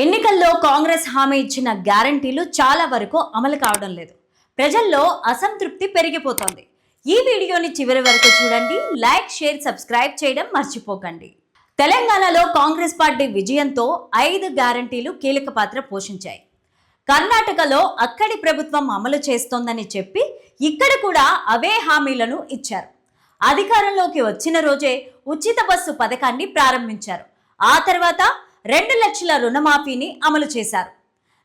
ఎన్నికల్లో కాంగ్రెస్ హామీ ఇచ్చిన గ్యారంటీలు చాలా వరకు అమలు కావడం లేదు. ప్రజల్లో అసంతృప్తి పెరిగిపోతోంది. ఈ వీడియోని చివరి వరకు చూడండి. లైక్ షేర్ సబ్స్క్రైబ్ చేయడం మర్చిపోకండి. తెలంగాణలో కాంగ్రెస్ పార్టీ విజయంతో ఐదు గ్యారంటీలు కీలక పాత్ర పోషించాయి. కర్ణాటకలో అక్కడి ప్రభుత్వం అమలు చేస్తోందని చెప్పి ఇక్కడ కూడా అవే హామీలను ఇచ్చారు. అధికారంలోకి వచ్చిన రోజే ఉచిత బస్సు పథకాన్ని ప్రారంభించారు. ఆ తర్వాత రెండు లక్షల రుణమాఫీని అమలు చేశారు.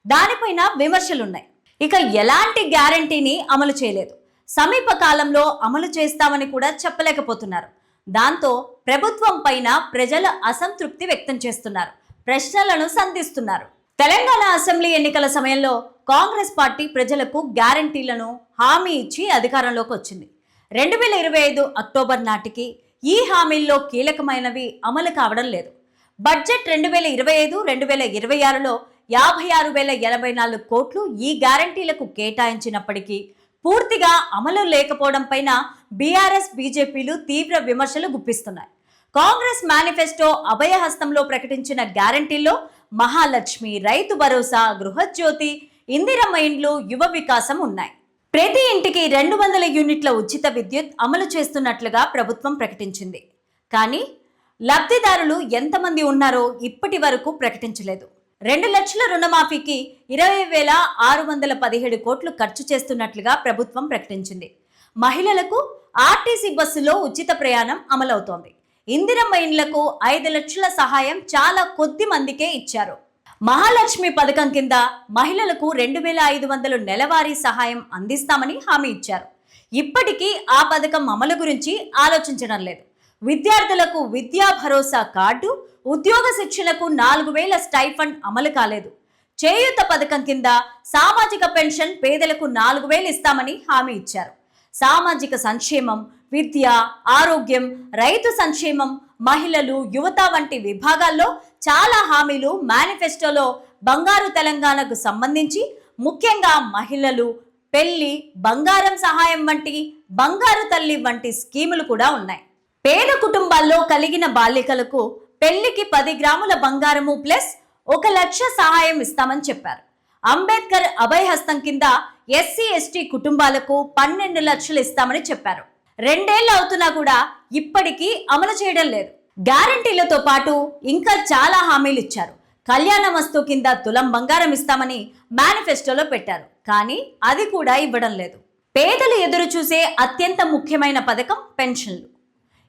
దానిపైన విమర్శలున్నాయి. ఇక ఎలాంటి గ్యారంటీని అమలు చేయలేదు. సమీప కాలంలో అమలు చేస్తామని కూడా చెప్పలేకపోతున్నారు. దాంతో ప్రభుత్వం పైన ప్రజలు అసంతృప్తి వ్యక్తం చేస్తున్నారు. ప్రశ్నలను సంధిస్తున్నారు. తెలంగాణ అసెంబ్లీ ఎన్నికల సమయంలో కాంగ్రెస్ పార్టీ ప్రజలకు గ్యారంటీలను హామీ ఇచ్చి అధికారంలోకి వచ్చింది. రెండు వేల ఇరవై ఐదు అక్టోబర్ నాటికి ఈ హామీల్లో కీలకమైనవి అమలు కావడం లేదు. బడ్జెట్ రెండు వేల ఇరవై ఐదు రెండు వేల ఇరవై ఆరులో యాభై ఆరు వేల ఎనభై నాలుగు కోట్లు ఈ గ్యారంటీలకు కేటాయించినప్పటికీ పూర్తిగా అమలు లేకపోవడం పైన బీఆర్ఎస్ బీజేపీలు తీవ్ర విమర్శలు గుప్పిస్తున్నాయి. కాంగ్రెస్ మేనిఫెస్టో అభయహస్తంలో ప్రకటించిన గ్యారంటీల్లో మహాలక్ష్మి రైతు భరోసా గృహజ్యోతి ఇందిరమ్మ ఇండ్లు యువ వికాసం ఉన్నాయి. ప్రతి ఇంటికి రెండు వందల యూనిట్ల ఉచిత విద్యుత్ అమలు చేస్తున్నట్లుగా ప్రభుత్వం ప్రకటించింది. కానీ లబ్ధిదారులు ఎంతమంది ఉన్నారో ఇప్పటి వరకు ప్రకటించలేదు. రెండు లక్షల రుణమాఫీకి ఇరవై వేల ఆరు వందల పదిహేడు కోట్లు ఖర్చు చేస్తున్నట్లుగా ప్రభుత్వం ప్రకటించింది. మహిళలకు ఆర్టీసీ బస్సులో ఉచిత ప్రయాణం అమలవుతోంది. ఇందిరమ్మ ఇండ్లకు ఐదు లక్షల సహాయం చాలా కొద్ది మందికే ఇచ్చారు. మహాలక్ష్మి పథకం కింద మహిళలకు రెండు వేల ఐదు వందలు నెలవారీ సహాయం అందిస్తామని హామీ ఇచ్చారు. ఇప్పటికీ ఆ పథకం అమలు గురించి ఆలోచించడం లేదు. విద్యార్థులకు విద్యా భరోసా కార్డు ఉద్యోగ శిక్షణకు నాలుగు వేల స్టైఫండ్ అమలు కాలేదు. చేయూత పథకం కింద సామాజిక పెన్షన్ పేదలకు నాలుగు వేలు ఇస్తామని హామీ ఇచ్చారు. సామాజిక సంక్షేమం విద్య ఆరోగ్యం రైతు సంక్షేమం మహిళలు యువత వంటి విభాగాల్లో చాలా హామీలు మేనిఫెస్టోలో బంగారు తెలంగాణకు సంబంధించి ముఖ్యంగా మహిళలు పెళ్ళి బంగారం సహాయం వంటి బంగారు తల్లి వంటి స్కీములు కూడా ఉన్నాయి. పేద కుటుంబాల్లో కలిగిన బాలికలకు పెళ్ళికి పది గ్రాముల బంగారము ప్లస్ ఒక లక్ష సహాయం ఇస్తామని చెప్పారు. అంబేద్కర్ అభయహస్తం కింద ఎస్సీ ఎస్టీ కుటుంబాలకు పన్నెండు లక్షలు ఇస్తామని చెప్పారు. రెండేళ్ళు అవుతున్నా కూడా ఇప్పటికీ అమలు చేయడం లేదు. గ్యారంటీలతో పాటు ఇంకా చాలా హామీలు ఇచ్చారు. కళ్యాణ వస్తువు కింద తులం బంగారం ఇస్తామని మేనిఫెస్టోలో పెట్టారు. కానీ అది కూడా ఇవ్వడం లేదు. పేదలు ఎదురు చూసే అత్యంత ముఖ్యమైన పథకం పెన్షన్లు.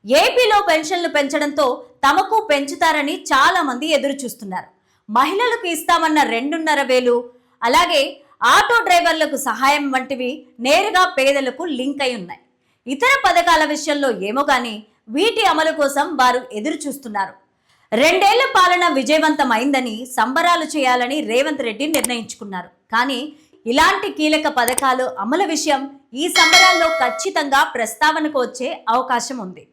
ఏపీలో పెన్షన్లు పెంచడంతో తమకు పెంచుతారని చాలా మంది ఎదురు చూస్తున్నారు. మహిళలకు ఇస్తామన్న రెండున్నర వేలు అలాగే ఆటో డ్రైవర్లకు సహాయం వంటివి నేరుగా పేదలకు లింక్ అయి ఉన్నాయి. ఇతర పథకాల విషయంలో ఏమో కానీ వీటి అమలు కోసం వారు ఎదురు చూస్తున్నారు. రెండేళ్ళ పాలన విజయవంతం అయిందని సంబరాలు చేయాలని రేవంత్ రెడ్డి నిర్ణయించుకున్నారు. కానీ ఇలాంటి కీలక పథకాలు అమలు విషయం ఈ సంబరాల్లో ఖచ్చితంగా ప్రస్తావనకు వచ్చే అవకాశం ఉంది.